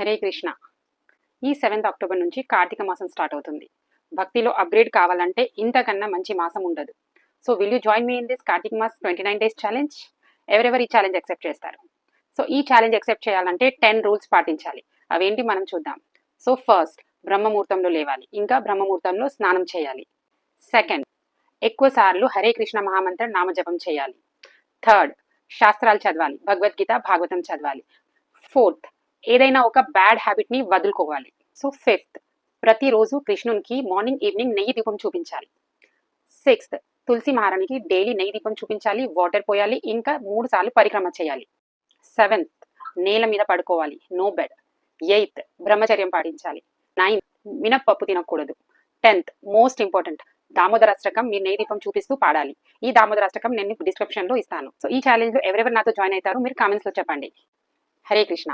హరే కృష్ణ. ఈ seventh October నుంచి కార్తీక మాసం స్టార్ట్ అవుతుంది. భక్తిలో అప్గ్రేడ్ కావాలంటే ఇంతకన్నా మంచి మాసం ఉండదు. So will you join me in this Karthika Maas twenty nine days challenge ఎవరెవరు ఈ ఛాలెంజ్ యాక్సెప్ట్ చేస్తారు? సో ఈ ఛాలెంజ్ యాక్సెప్ట్ చేయాలంటే టెన్ రూల్స్ పాటించాలి. అవేంటి మనం చూద్దాం. సో ఫస్ట్ బ్రహ్మముహూర్తంలో లేవాలి. ఇంకా బ్రహ్మముహూర్తంలో స్నానం చేయాలి. సెకండ్ ఎక్కువ సార్లు హరే కృష్ణ మహామంత్ర నామజపం చేయాలి. థర్డ్ శాస్త్రాలు చదవాలి. భగవద్గీత భాగవతం చదవాలి. ఫోర్త్ ఏదైనా ఒక బ్యాడ్ హ్యాబిట్ని వదులుకోవాలి. సో ఫిఫ్త్ ప్రతిరోజు కృష్ణునికి మార్నింగ్ ఈవినింగ్ నెయ్యి దీపం చూపించాలి. సిక్స్త్ తులసి మహారాణికి డైలీ నెయ్యి దీపం చూపించాలి వాటర్ పోయాలి ఇంకా మూడు సార్లు పరిక్రమ చేయాలి. సెవెంత్ నేల మీద పడుకోవాలి నో బెడ్ ఎయిత్ బ్రహ్మచర్యం పాటించాలి. నైన్త్ మినప్పప్పు తినకూడదు. టెన్త్ మోస్ట్ ఇంపార్టెంట్ దామోదరాష్టకం మీరు నెయ్యి దీపం చూపిస్తూ పాడాలి. ఈ దామోదరాష్టకం నేను డిస్క్రిప్షన్లో ఇస్తాను. సో ఈ ఛాలెంజ్లో ఎవరెవరు నాతో జాయిన్ అవుతారో మీరు కామెంట్స్లో చెప్పండి. హరే కృష్ణ